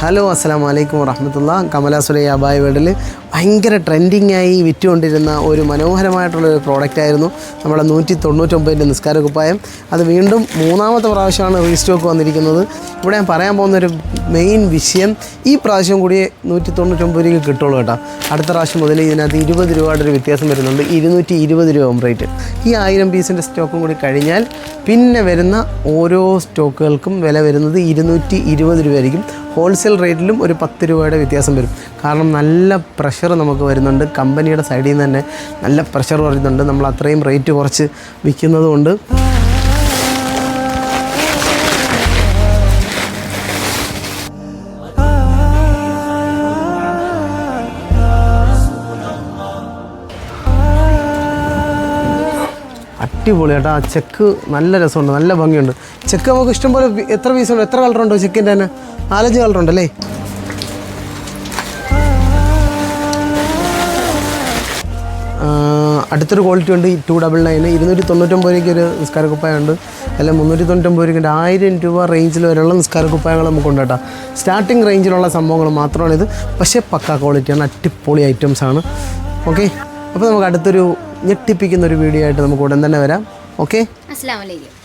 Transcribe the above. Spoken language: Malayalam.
ഹലോ അസ്സാം വലൈക്കും വറഹമത്തുള്ള. കമല സുലൈ അബായ് വേൾഡിൽ ഭയങ്കര ട്രെൻഡിങ് ആയി വിറ്റുകൊണ്ടിരുന്ന ഒരു മനോഹരമായിട്ടുള്ളൊരു പ്രോഡക്റ്റ് ആയിരുന്നു നമ്മുടെ നൂറ്റി തൊണ്ണൂറ്റൊമ്പതിന്റെ നിസ്കാര കുപ്പായം അത് വീണ്ടും മൂന്നാമത്തെ പ്രാവശ്യമാണ് റീസ്റ്റോക്ക് വന്നിരിക്കുന്നത്. ഇവിടെ ഞാൻ പറയാൻ പോകുന്ന ഒരു മെയിൻ വിഷയം ഈ പ്രാവശ്യം കൂടി നൂറ്റി തൊണ്ണൂറ്റൊമ്പത് രൂപയ്ക്ക് കിട്ടുള്ളൂ കേട്ടോ. അടുത്ത പ്രാവശ്യം മുതൽ ഇതിനകത്ത് ഇരുപത് രൂപയുടെ ഒരു വ്യത്യാസം വരുന്നുണ്ട്. ഇരുന്നൂറ്റി ഇരുപത് രൂപ റേറ്റ് ഈ ആയിരം പീസിന്റെ സ്റ്റോക്കും കൂടി കഴിഞ്ഞാൽ പിന്നെ വരുന്ന ഓരോ സ്റ്റോക്കുകൾക്കും വില വരുന്നത് ഇരുന്നൂറ്റി ഇരുപത് രൂപയായിരിക്കും. ഹോൾസെയിൽ റേറ്റിലും ഒരു പത്ത് രൂപയുടെ വ്യത്യാസം വരും. കാരണം നല്ല പ്രഷർ നമുക്ക് വരുന്നുണ്ട്. കമ്പനിയുടെ സൈഡിൽ നിന്ന് തന്നെ നല്ല പ്രഷർ വരുന്നുണ്ട്. നമ്മൾ അത്രയും റേറ്റ് കുറച്ച് വിൽക്കുന്നത് കൊണ്ട് അടിപൊളി കേട്ടോ. ആ ചെക്ക് നല്ല രസമുണ്ട്. നല്ല ഭംഗിയുണ്ട്. ചെക്ക് നമുക്ക് ഇഷ്ടംപോലെ പോലെ എത്ര പീസുണ്ട് എത്ര കളറുണ്ടോ ചെക്കിന്റെ തന്നെ? നാലഞ്ച് കളറുണ്ടല്ലേ? ഉണ്ടല്ലേ അടുത്തൊരു ക്വാളിറ്റി ഉണ്ട് ടു ഡബിൾ നയൻ ഇരുന്നൂറ്റി തൊണ്ണൂറ്റൊമ്പത് രൂപയ്ക്ക് ഒരു നിസ്കാര കുപ്പായമുണ്ട് അല്ല മുന്നൂറ്റി തൊണ്ണൂറ്റൊമ്പത് രൂപയ്ക്ക് ആയിരം രൂപ റേഞ്ചിൽ വരെയുള്ള നിസ്കാര കുപ്പായങ്ങൾ നമുക്കുണ്ട് കേട്ടോ. സ്റ്റാർട്ടിങ് റേഞ്ചിലുള്ള സംഭവങ്ങൾ മാത്രമാണ് ഇത് പക്ഷേ പക്ക ക്വാളിറ്റിയാണ് അടിപൊളി ഐറ്റംസ് ആണ്. ഓക്കെ അപ്പോൾ നമുക്ക് അടുത്തൊരു ഞെട്ടിപ്പിക്കുന്ന ഒരു വീഡിയോ ആയിട്ട് നമുക്ക് ഉടൻ തന്നെ വരാം. ഓക്കെ അസ്സാം വലൈക്കും